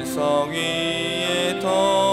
반석 위에 더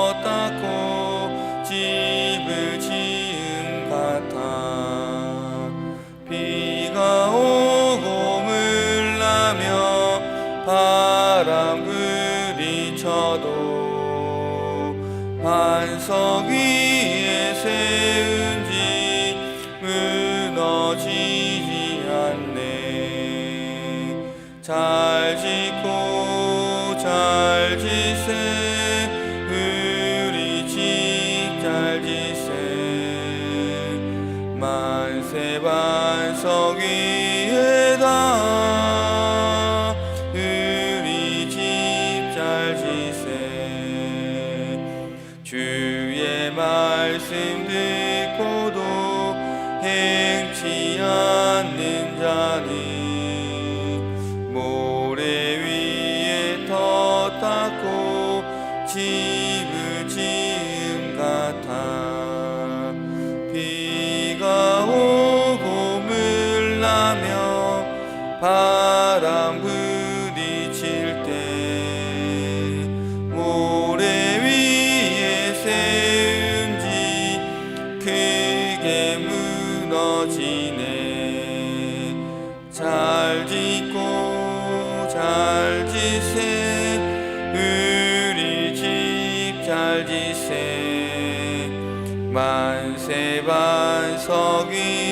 무너지네 잘 짓고 잘 지세. 우리 집 잘 지세. 만세 반석 위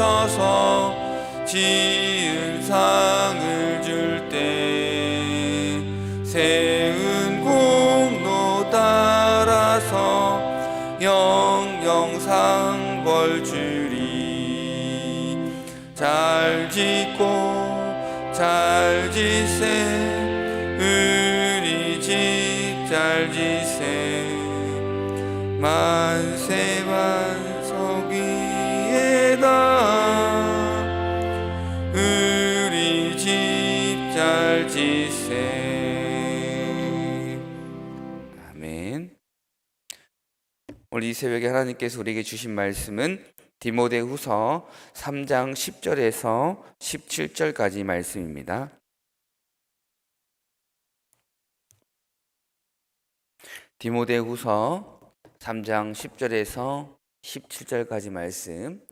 오셔서 지은 상을 줄때 세운 공로 따라서 영영상 벌 주리 잘 짓고 잘 지세. 우리 집 잘 지세. 만세 반 오늘 이 새벽에 하나님께서 우리에게 주신 말씀은 디모데후서 3장 10절에서 17절까지 말씀입니다. 디모데후서 3장 10절에서 17절까지 말씀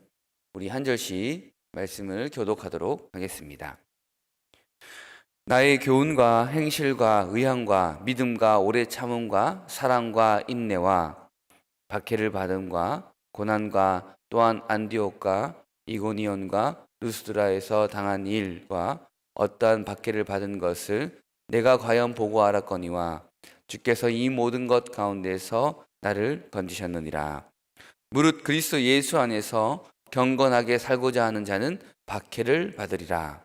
우리 한 절씩 말씀을 교독하도록 하겠습니다. 나의 교훈과 행실과 의향과 믿음과 오래 참음과 사랑과 인내와 박해를 받음과 고난과 또한 안디옥과 이고니온과 루스드라에서 당한 일과 어떠한 박해를 받은 것을 내가 과연 보고 알았거니와 주께서 이 모든 것 가운데서 나를 건지셨느니라. 무릇 그리스도 예수 안에서 경건하게 살고자 하는 자는 박해를 받으리라.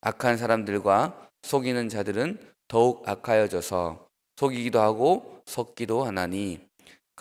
악한 사람들과 속이는 자들은 더욱 악하여져서 속이기도 하고 속기도 하나니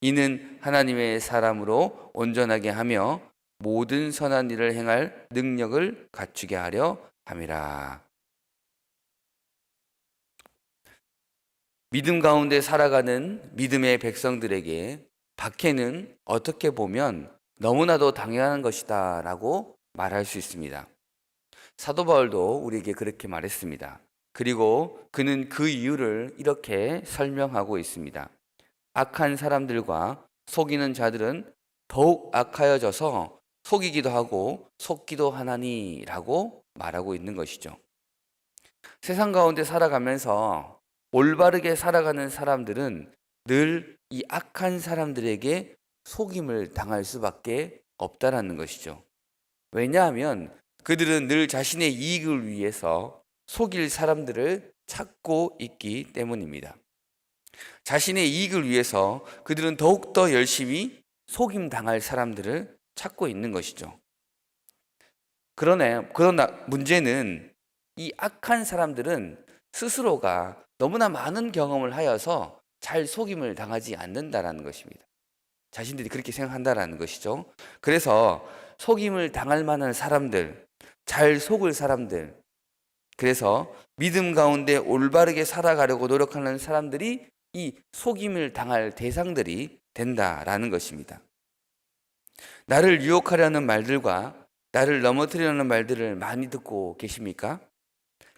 이는 하나님의 사람으로 온전하게 하며 모든 선한 일을 행할 능력을 갖추게 하려 함이라. 믿음 가운데 살아가는 믿음의 백성들에게 박해는 어떻게 보면 너무나도 당연한 것이다 라고 말할 수 있습니다. 사도 바울도 우리에게 그렇게 말했습니다. 그리고 그는 그 이유를 이렇게 설명하고 있습니다. 악한 사람들과 속이는 자들은 더욱 악하여져서 속이기도 하고 속기도 하나니라고 말하고 있는 것이죠. 세상 가운데 살아가면서 올바르게 살아가는 사람들은 늘 이 악한 사람들에게 속임을 당할 수밖에 없다라는 것이죠. 왜냐하면 그들은 늘 자신의 이익을 위해서 속일 사람들을 찾고 있기 때문입니다. 자신의 이익을 위해서 그들은 더욱더 열심히 속임 당할 사람들을 찾고 있는 것이죠. 그러네, 그러나 문제는 이 악한 사람들은 스스로가 너무나 많은 경험을 하여서 잘 속임을 당하지 않는다라는 것입니다. 자신들이 그렇게 생각한다라는 것이죠. 그래서 속임을 당할 만한 사람들, 잘 속을 사람들, 그래서 믿음 가운데 올바르게 살아가려고 노력하는 사람들이 이 속임을 당할 대상들이 된다라는 것입니다. 나를 유혹하려는 말들과 나를 넘어뜨리려는 말들을 많이 듣고 계십니까?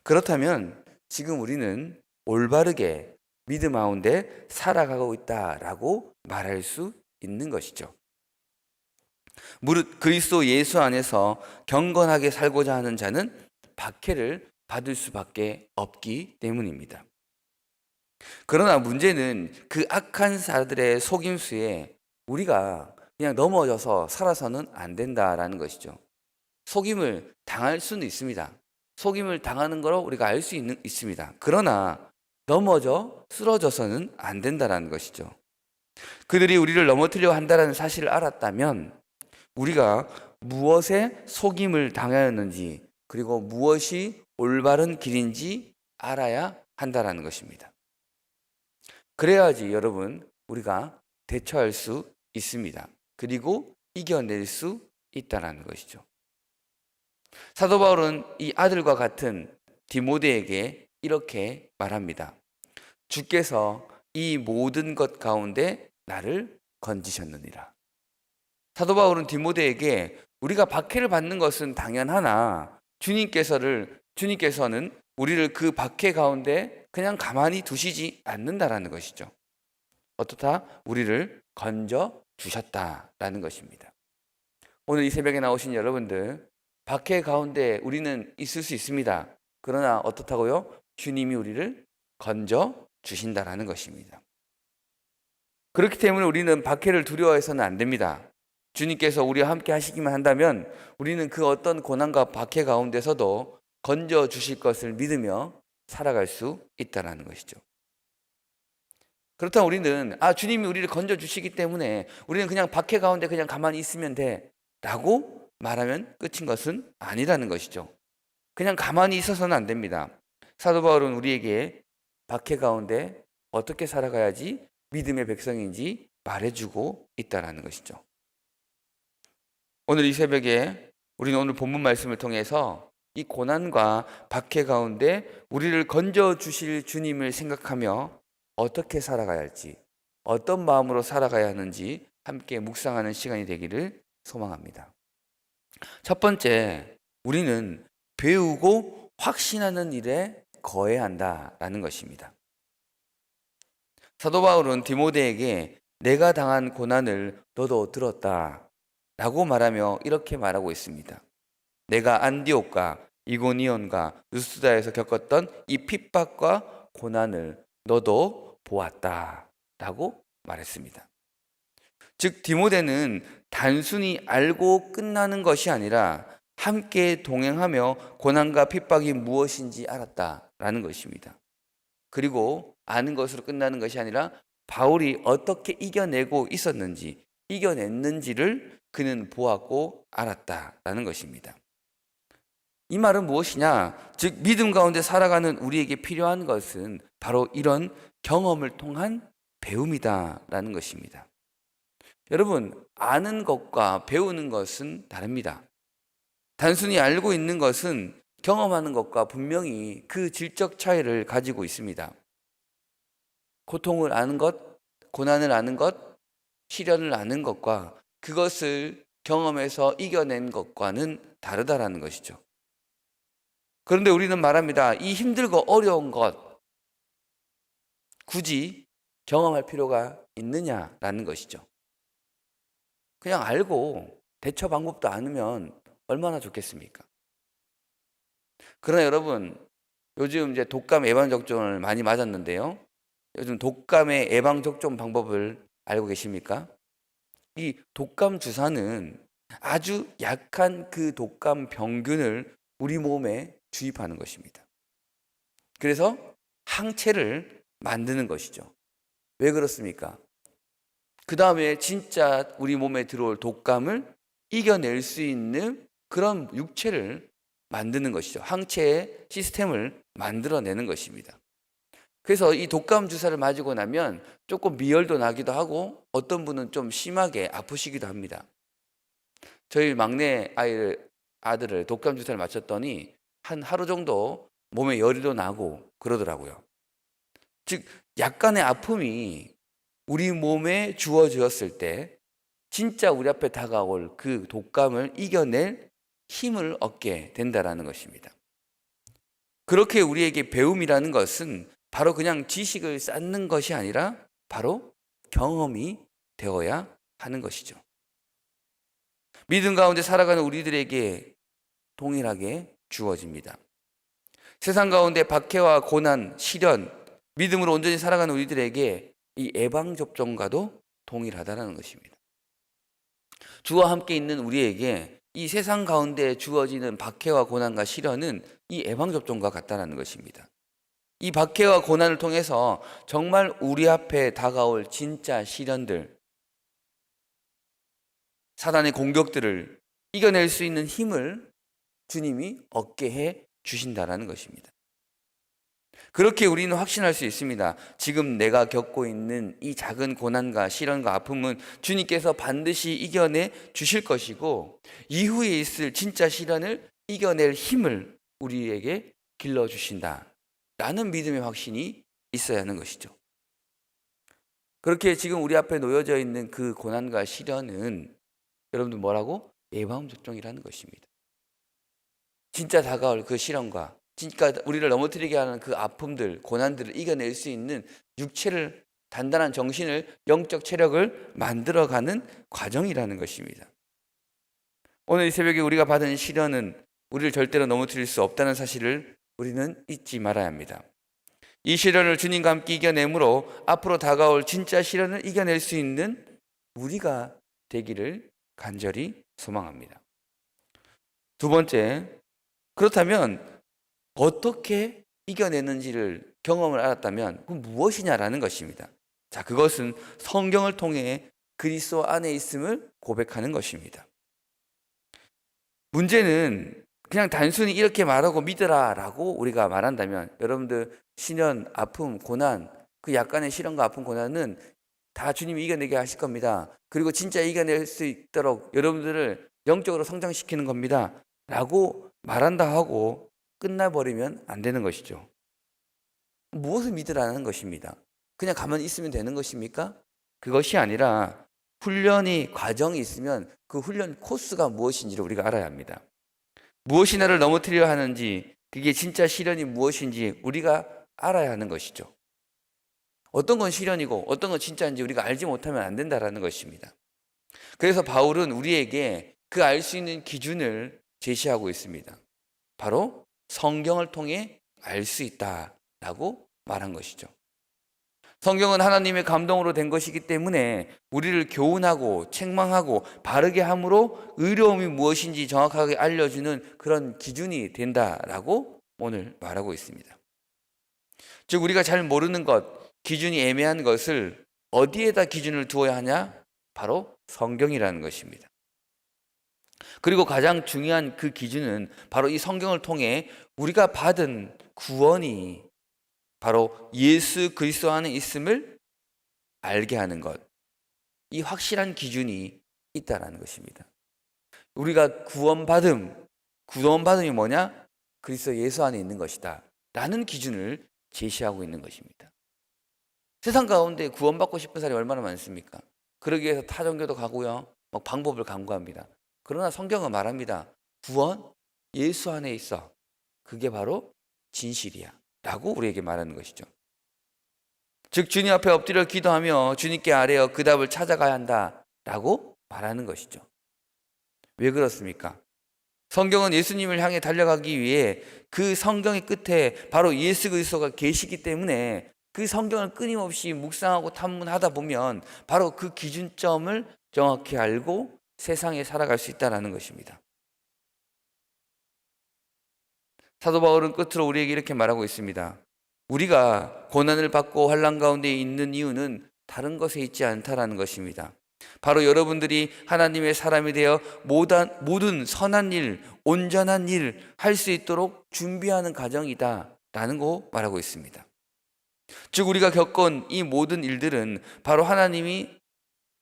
그렇다면 지금 우리는 올바르게 믿음 가운데 살아가고 있다라고 말할 수 있는 것이죠. 무릇 그리스도 예수 안에서 경건하게 살고자 하는 자는 박해를 받을 수밖에 없기 때문입니다. 그러나 문제는 그 악한 자들의 속임수에 우리가 그냥 넘어져서 살아서는 안 된다라는 것이죠. 속임을 당할 수는 있습니다. 속임을 당하는 거로 우리가 알 수 있습니다. 그러나 넘어져 쓰러져서는 안 된다라는 것이죠. 그들이 우리를 넘어뜨려 한다는 사실을 알았다면 우리가 무엇에 속임을 당하였는지 그리고 무엇이 올바른 길인지 알아야 한다라는 것입니다. 그래야지 여러분 우리가 대처할 수 있습니다. 그리고 이겨낼 수 있다라는 것이죠. 사도 바울은 이 아들과 같은 디모데에게 이렇게 말합니다. 주께서 이 모든 것 가운데 나를 건지셨느니라. 사도 바울은 디모데에게 우리가 박해를 받는 것은 당연하나 주님께서를 주님께서는 우리를 그 박해 가운데 그냥 가만히 두시지 않는다라는 것이죠. 어떻다? 우리를 건져 주셨다라는 것입니다. 오늘 이 새벽에 나오신 여러분들 박해 가운데 우리는 있을 수 있습니다. 그러나 어떻다고요? 주님이 우리를 건져 주신다라는 것입니다. 그렇기 때문에 우리는 박해를 두려워해서는 안 됩니다. 주님께서 우리와 함께 하시기만 한다면 우리는 그 어떤 고난과 박해 가운데서도 건져 주실 것을 믿으며 살아갈 수 있다라는 것이죠. 그렇다면 우리는 아 주님이 우리를 건져 주시기 때문에 우리는 그냥 박해 가운데 그냥 가만히 있으면 돼라고 말하면 끝인 것은 아니라는 것이죠. 그냥 가만히 있어서는 안 됩니다. 사도 바울은 우리에게 박해 가운데 어떻게 살아가야지 믿음의 백성인지 말해주고 있다라는 것이죠. 오늘 이 새벽에 우리는 오늘 본문 말씀을 통해서 이 고난과 박해 가운데 우리를 건져 주실 주님을 생각하며 어떻게 살아가야 할지, 어떤 마음으로 살아가야 하는지 함께 묵상하는 시간이 되기를 소망합니다. 첫 번째, 우리는 배우고 확신하는 일에 거해야 한다라는 것입니다. 사도 바울은 디모데에게 내가 당한 고난을 너도 들었다 라고 말하며 이렇게 말하고 있습니다. 내가 안디옥과 이고니온과 루스다에서 겪었던 이 핍박과 고난을 너도 보았다 라고 말했습니다. 즉 디모데는 단순히 알고 끝나는 것이 아니라 함께 동행하며 고난과 핍박이 무엇인지 알았다라는 것입니다. 그리고 아는 것으로 끝나는 것이 아니라 바울이 어떻게 이겨내고 있었는지, 이겨냈는지를 그는 보았고 알았다라는 것입니다. 이 말은 무엇이냐? 즉, 믿음 가운데 살아가는 우리에게 필요한 것은 바로 이런 경험을 통한 배움이다라는 것입니다. 여러분, 아는 것과 배우는 것은 다릅니다. 단순히 알고 있는 것은 경험하는 것과 분명히 그 질적 차이를 가지고 있습니다. 고통을 아는 것, 고난을 아는 것, 시련을 아는 것과 그것을 경험해서 이겨낸 것과는 다르다라는 것이죠. 그런데 우리는 말합니다. 이 힘들고 어려운 것 굳이 경험할 필요가 있느냐라는 것이죠. 그냥 알고 대처 방법도 아니면 얼마나 좋겠습니까? 그러나 여러분, 요즘 이제 독감 예방 접종을 많이 맞았는데요. 요즘 독감의 예방 접종 방법을 알고 계십니까? 이 독감 주사는 아주 약한 그 독감 병균을 우리 몸에 주입하는 것입니다. 그래서 항체를 만드는 것이죠. 왜 그렇습니까? 그 다음에 진짜 우리 몸에 들어올 독감을 이겨낼 수 있는 그런 육체를 만드는 것이죠. 항체의 시스템을 만들어내는 것입니다. 그래서 이 독감 주사를 맞고 나면 조금 미열도 나기도 하고 어떤 분은 좀 심하게 아프시기도 합니다. 저희 막내 아이를 아들을 독감 주사를 맞췄더니 한 하루 정도 몸에 열이도 나고 그러더라고요. 즉 약간의 아픔이 우리 몸에 주어졌을 때 진짜 우리 앞에 다가올 그 독감을 이겨낼 힘을 얻게 된다라는 것입니다. 그렇게 우리에게 배움이라는 것은 바로 그냥 지식을 쌓는 것이 아니라 바로 경험이 되어야 하는 것이죠. 믿음 가운데 살아가는 우리들에게 동일하게 주어집니다. 세상 가운데 박해와 고난, 시련, 믿음으로 온전히 살아가는 우리들에게 이 예방 접종과도 동일하다는 것입니다. 주와 함께 있는 우리에게 이 세상 가운데 주어지는 박해와 고난과 시련은 이 예방 접종과 같다는 것입니다. 이 박해와 고난을 통해서 정말 우리 앞에 다가올 진짜 시련들, 사단의 공격들을 이겨낼 수 있는 힘을 주님이 얻게 해 주신다라는 것입니다. 그렇게 우리는 확신할 수 있습니다. 지금 내가 겪고 있는 이 작은 고난과 시련과 아픔은 주님께서 반드시 이겨내 주실 것이고 이후에 있을 진짜 시련을 이겨낼 힘을 우리에게 길러 주신다. 라는 믿음의 확신이 있어야 하는 것이죠. 그렇게 지금 우리 앞에 놓여져 있는 그 고난과 시련은 여러분들 뭐라고? 예방 접종이라는 것입니다. 진짜 다가올 그 시련과 진짜 우리를 넘어뜨리게 하는 그 아픔들, 고난들을 이겨낼 수 있는 육체를 단단한 정신을 영적 체력을 만들어가는 과정이라는 것입니다. 오늘 이 새벽에 우리가 받은 시련은 우리를 절대로 넘어뜨릴 수 없다는 사실을 우리는 잊지 말아야 합니다. 이 시련을 주님과 함께 이겨내므로 앞으로 다가올 진짜 시련을 이겨낼 수 있는 우리가 되기를 간절히 소망합니다. 두 번째, 그렇다면 어떻게 이겨내는지를 경험을 알았다면 그 무엇이냐라는 것입니다. 자, 그것은 성경을 통해 그리스도 안에 있음을 고백하는 것입니다. 문제는 그냥 단순히 이렇게 말하고 믿으라라고 우리가 말한다면 여러분들 시련, 아픔, 고난 그 약간의 시련과 아픔, 고난은 다 주님이 이겨내게 하실 겁니다. 그리고 진짜 이겨낼 수 있도록 여러분들을 영적으로 성장시키는 겁니다. 라고 말한다 하고 끝나버리면 안 되는 것이죠. 무엇을 믿으라는 것입니다. 그냥 가만히 있으면 되는 것입니까? 그것이 아니라 훈련이 과정이 있으면 그 훈련 코스가 무엇인지를 우리가 알아야 합니다. 무엇이 나를 넘어뜨려 하는지, 그게 진짜 시련이 무엇인지 우리가 알아야 하는 것이죠. 어떤 건 시련이고 어떤 건 진짜인지 우리가 알지 못하면 안 된다라는 것입니다. 그래서 바울은 우리에게 그 알 수 있는 기준을 제시하고 있습니다. 바로 성경을 통해 알 수 있다라고 말한 것이죠. 성경은 하나님의 감동으로 된 것이기 때문에 우리를 교훈하고 책망하고 바르게 함으로 의로움이 무엇인지 정확하게 알려주는 그런 기준이 된다라고 오늘 말하고 있습니다. 즉 우리가 잘 모르는 것, 기준이 애매한 것을 어디에다 기준을 두어야 하냐? 바로 성경이라는 것입니다. 그리고 가장 중요한 그 기준은 바로 이 성경을 통해 우리가 받은 구원이 바로 예수 그리스도 안에 있음을 알게 하는 것. 이 확실한 기준이 있다라는 것입니다. 우리가 구원받음, 구원받음이 뭐냐? 그리스도 예수 안에 있는 것이다. 라는 기준을 제시하고 있는 것입니다. 세상 가운데 구원받고 싶은 사람이 얼마나 많습니까? 그러기 위해서 타종교도 가고요. 막 방법을 강구합니다. 그러나 성경은 말합니다. 구원 예수 안에 있어. 그게 바로 진실이야. 라고 우리에게 말하는 것이죠. 즉 주님 앞에 엎드려 기도하며 주님께 아뢰어 그 답을 찾아가야 한다. 라고 말하는 것이죠. 왜 그렇습니까? 성경은 예수님을 향해 달려가기 위해 그 성경의 끝에 바로 예수 그리스도가 계시기 때문에 그 성경을 끊임없이 묵상하고 탐문하다 보면 바로 그 기준점을 정확히 알고 세상에 살아갈 수 있다는 것입니다. 사도 바울은 끝으로 우리에게 이렇게 말하고 있습니다. 우리가 고난을 받고 환란 가운데 있는 이유는 다른 것에 있지 않다라는 것입니다. 바로 여러분들이 하나님의 사람이 되어 모든, 선한 일, 온전한 일 할 수 있도록 준비하는 과정이다. 라는 거 말하고 있습니다. 즉, 우리가 겪은 이 모든 일들은 바로 하나님이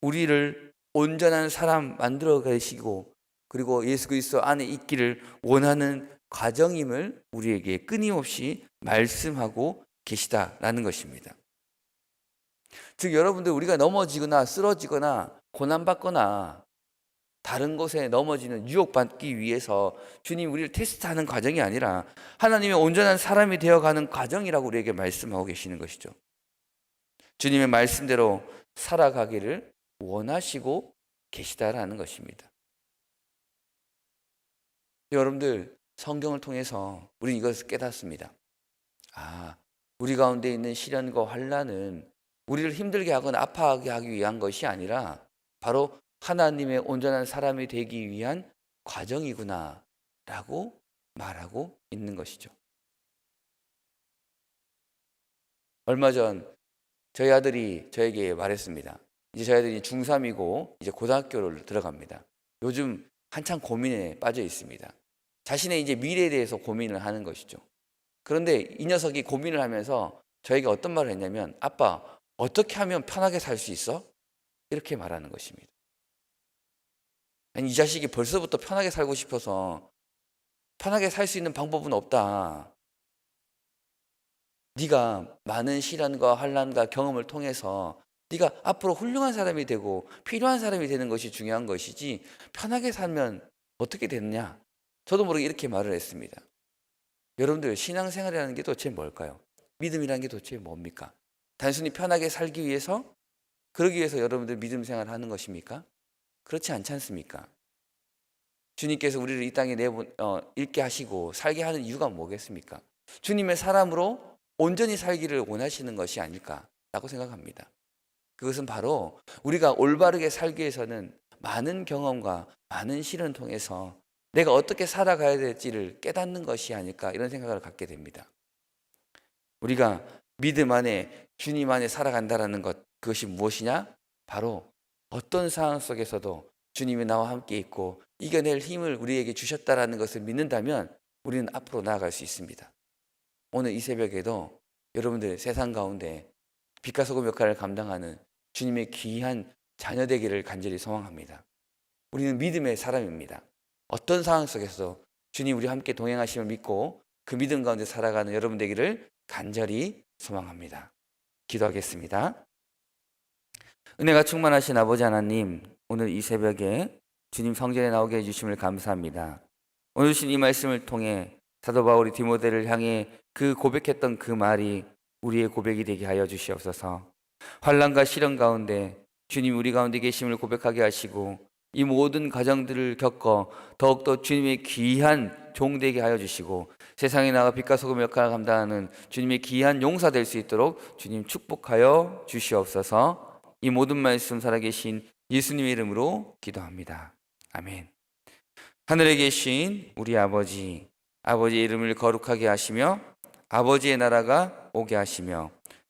우리를 온전한 사람 만들어 가시고 그리고 예수 그리스도 안에 있기를 원하는 과정임을 우리에게 끊임없이 말씀하고 계시다라는 것입니다. 즉 여러분들 우리가 넘어지거나 쓰러지거나 고난 받거나 다른 곳에 넘어지는 유혹받기 위해서 주님 우리를 테스트하는 과정이 아니라 하나님의 온전한 사람이 되어가는 과정이라고 우리에게 말씀하고 계시는 것이죠. 주님의 말씀대로 살아가기를 원하시고 계시다라는 것입니다. 여러분들 성경을 통해서 우리는 이것을 깨닫습니다. 아, 우리 가운데 있는 시련과 환란은 우리를 힘들게 하거나 아파하게 하기 위한 것이 아니라 바로 하나님의 온전한 사람이 되기 위한 과정이구나 라고 말하고 있는 것이죠. 얼마 전 저희 아들이 저에게 말했습니다. 이제 저희 아들이 중3이고 이제 고등학교를 들어갑니다. 요즘 한창 고민에 빠져 있습니다. 자신의 이제 미래에 대해서 고민을 하는 것이죠. 그런데 이 녀석이 고민을 하면서 저에게 어떤 말을 했냐면 아빠 어떻게 하면 편하게 살 수 있어? 이렇게 말하는 것입니다. 아니, 이 자식이 벌써부터 편하게 살고 싶어서 편하게 살 수 있는 방법은 없다. 네가 많은 시련과 환란과 경험을 통해서 네가 앞으로 훌륭한 사람이 되고 필요한 사람이 되는 것이 중요한 것이지 편하게 살면 어떻게 되느냐? 저도 모르게 이렇게 말을 했습니다. 여러분들 신앙생활이라는 게 도대체 뭘까요? 믿음이라는 게 도대체 뭡니까? 단순히 편하게 살기 위해서 그러기 위해서 여러분들 믿음 생활을 하는 것입니까? 그렇지 않지 않습니까? 주님께서 우리를 이 땅에 내보 어, 있게 하시고 살게 하는 이유가 뭐겠습니까? 주님의 사람으로 온전히 살기를 원하시는 것이 아닐까라고 생각합니다. 그것은 바로 우리가 올바르게 살기 위해서는 많은 경험과 많은 시련을 통해서 내가 어떻게 살아가야 될지를 깨닫는 것이 아닐까 이런 생각을 갖게 됩니다. 우리가 믿음 안에 주님 안에 살아간다라는 것 그것이 무엇이냐? 바로 어떤 상황 속에서도 주님이 나와 함께 있고 이겨낼 힘을 우리에게 주셨다라는 것을 믿는다면 우리는 앞으로 나아갈 수 있습니다. 오늘 이 새벽에도 여러분들 세상 가운데 빛과 소금 역할을 감당하는 주님의 귀한 자녀 되기를 간절히 소망합니다. 우리는 믿음의 사람입니다. 어떤 상황 속에서 주님 우리 함께 동행하심을 믿고 그 믿음 가운데 살아가는 여러분 되기를 간절히 소망합니다. 기도하겠습니다. 은혜가 충만하신 아버지 하나님, 오늘 이 새벽에 주님 성전에 나오게 해주심을 감사합니다. 오늘 주신 이 말씀을 통해 사도 바울이 디모데를 향해 그 고백했던 그 말이 우리의 고백이 되게 하여 주시옵소서. 환란과 시련 가운데 주님 우리 가운데 계심을 고백하게 하시고 이 모든 가정들을 겪어 더욱더 주님의 귀한 종 되게 하여 주시고 세상에 나가 빛과 소금 역할을 감당하는 주님의 귀한 용사 될 수 있도록 주님 축복하여 주시옵소서 이 모든 말씀 살아계신 예수님의 이름으로 기도합니다. 아멘. 하늘에 계신 우리 아버지, 아버지의 이름을 거룩하게 하시며 아버지의 나라가 오게 하시며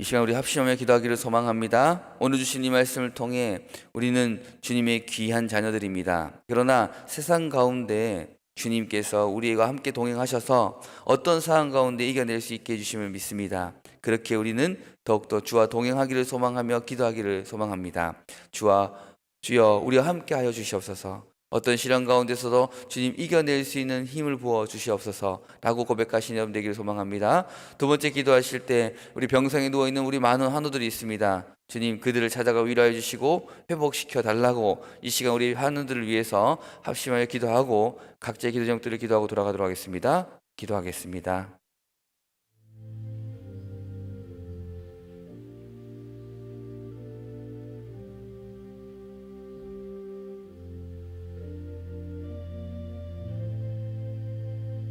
이 시간 우리 합심하며 기도하기를 소망합니다. 오늘 주신 이 말씀을 통해 우리는 주님의 귀한 자녀들입니다. 그러나 세상 가운데 주님께서 우리와 함께 동행하셔서 어떤 상황 가운데 이겨낼 수 있게 해주심을 믿습니다. 그렇게 우리는 더욱더 주와 동행하기를 소망하며 기도하기를 소망합니다. 주와 주여 우리와 함께 하여 주시옵소서. 어떤 시련 가운데서도 주님 이겨낼 수 있는 힘을 부어 주시옵소서라고 고백하신 여러분 되기를 소망합니다. 두 번째 기도하실 때 우리 병상에 누워 있는 우리 많은 환우들이 있습니다. 주님 그들을 찾아가 위로해 주시고 회복시켜 달라고 이 시간 우리 환우들을 위해서 합심하여 기도하고 각자의 기도 제목들을 기도하고 돌아가도록 하겠습니다. 기도하겠습니다.